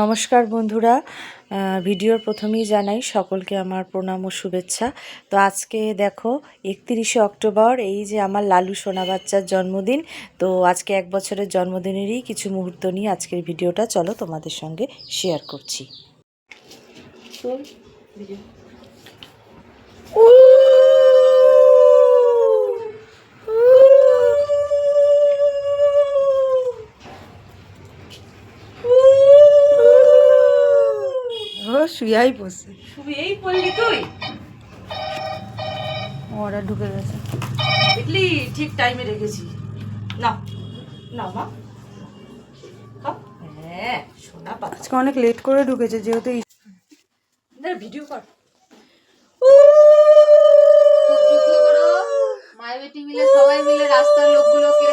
নমস্কার বন্ধুরা। ভিডিওর প্রথমেই জানাই সকলকে আমার প্রণাম ও শুভেচ্ছা। তো আজকে দেখো, একত্রিশে অক্টোবর, এই যে আমার লালু সোনা বাচ্চার জন্মদিন, তো আজকে এক বছরের জন্মদিনেরই কিছু মুহূর্ত নিয়ে আজকের ভিডিওটা, চলো তোমাদের সঙ্গে শেয়ার করছি। শুয়াই বসে শুয়েই পড়লি তুই? ওরা ঢুকে গেছে। দেখলি? ঠিক টাইমে রেখেছি। না না মা। হ্যাঁ পাতা। আজকে অনেক লেট করে ঢুকেছে যেহেতু ভিডিও কর খুব যুদ্ধ করো মায়ের বেটি মিলে সবাই মিলে রাস্তার লোকগুলোকে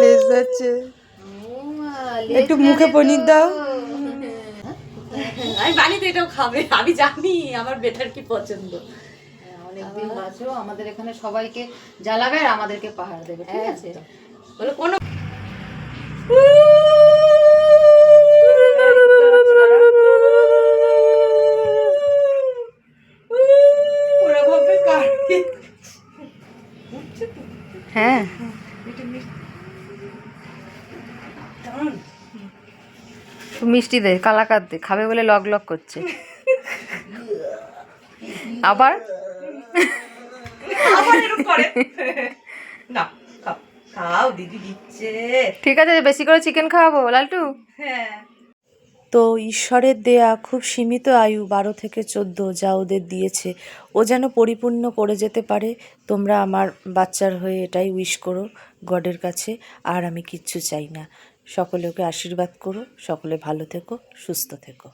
লেজ যাচ্ছে। একটু মুখে পনির দাও। আমি জানি তো এটাও খাবে আমি জানি আমার বেটার কি পছন্দ। অনেকদিন বাঁচো আমাদের এখানে সবাইকে জ্বালাবে আর আমাদেরকে পাহাড় দেবে ঠিক আছে? বলে কোনো হ্যাঁ। মিষ্টি দে কালাকার দে খাবে বলে লগ লগ করছে। আবার? ঠিক আছে বেশি করে চিকেন খাওয়াবো লালটু? হ্যাঁ। তো ঈশ্বরের দেয়া খুব সীমিত আয়ু বারো থেকে চোদ্দ যা ওদের দিয়েছে। ও যেন পরিপূর্ণ করে যেতে পারে তোমরা আমার বাচ্চার হয়ে এটাই উইশ করো গডের কাছে আর আমি কিচ্ছু চাই না। সকলে ওকে আশীর্বাদ করো সকলে ভালো থেকো সুস্থ থেকো।